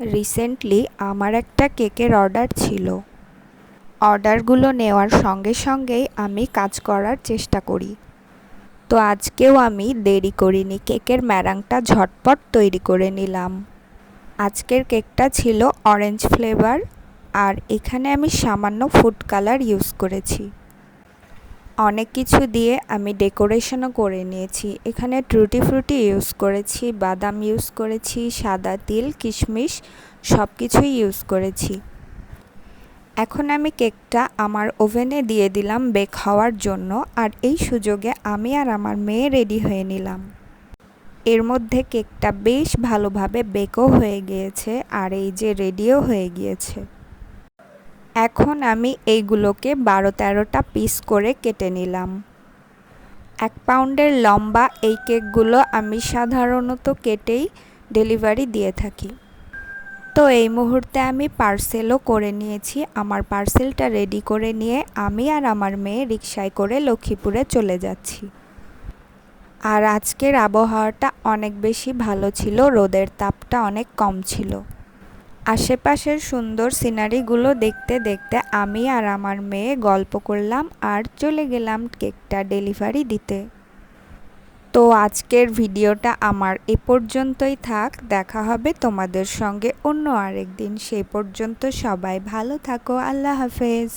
Recently আমার একটা কেকের অর্ডার ছিল। অর্ডারগুলো নেওয়ার সঙ্গে সঙ্গেই আমি কাজ করার চেষ্টা করি। তো আজকেও আমি দেরি করিনি, কেকের ম্যারাংটা ঝটপট তৈরি করে নিলাম। আজকের কেকটা ছিল অরেঞ্জ ফ্লেভার আর এখানে আমি সামান্য ফুড কালার ইউজ করেছি। অনেক কিছু দিয়ে আমি ডেকোরেশনও করে নিয়েছি। এখানে ট্রুটি ফ্রুটি ইউজ করেছি, বাদাম ইউজ করেছি, সাদা তিল, কিশমিশ সব কিছুই ইউজ করেছি। এখন আমি কেকটা আমার ওভেনে দিয়ে দিলাম বেক হওয়ার জন্য আর এই সুযোগে আমি আর আমার মেয়ে রেডি হয়ে নিলাম। এর মধ্যে কেকটা বেশ ভালোভাবে বেকও হয়ে গিয়েছে আর এই যে রেডিও হয়ে গিয়েছে। এখন আমি এইগুলোকে বারো তেরোটা পিস করে কেটে নিলাম। এক পাউন্ডের লম্বা এই কেকগুলো আমি সাধারণত কেটেই ডেলিভারি দিয়ে থাকি। তো এই মুহূর্তে আমি পার্সেলও করে নিয়েছি। আমার পার্সেলটা রেডি করে নিয়ে আমি আর আমার মেয়ে রিক্সায় করে লক্ষ্মীপুরে চলে যাচ্ছি। আর আজকের আবহাওয়াটা অনেক বেশি ভালো ছিল, রোদের তাপটা অনেক কম ছিল। আশেপাশের সুন্দর সিনারিগুলো দেখতে দেখতে আমি আর আমার মেয়ে গল্প করলাম আর চলে গেলাম কেকটা ডেলিভারি দিতে। তো আজকের ভিডিওটা আমার এ পর্যন্তই থাক, দেখা হবে তোমাদের সঙ্গে অন্য আরেক দিন সেই পর্যন্ত সবাই ভালো থাকো, আল্লাহ হাফেজ।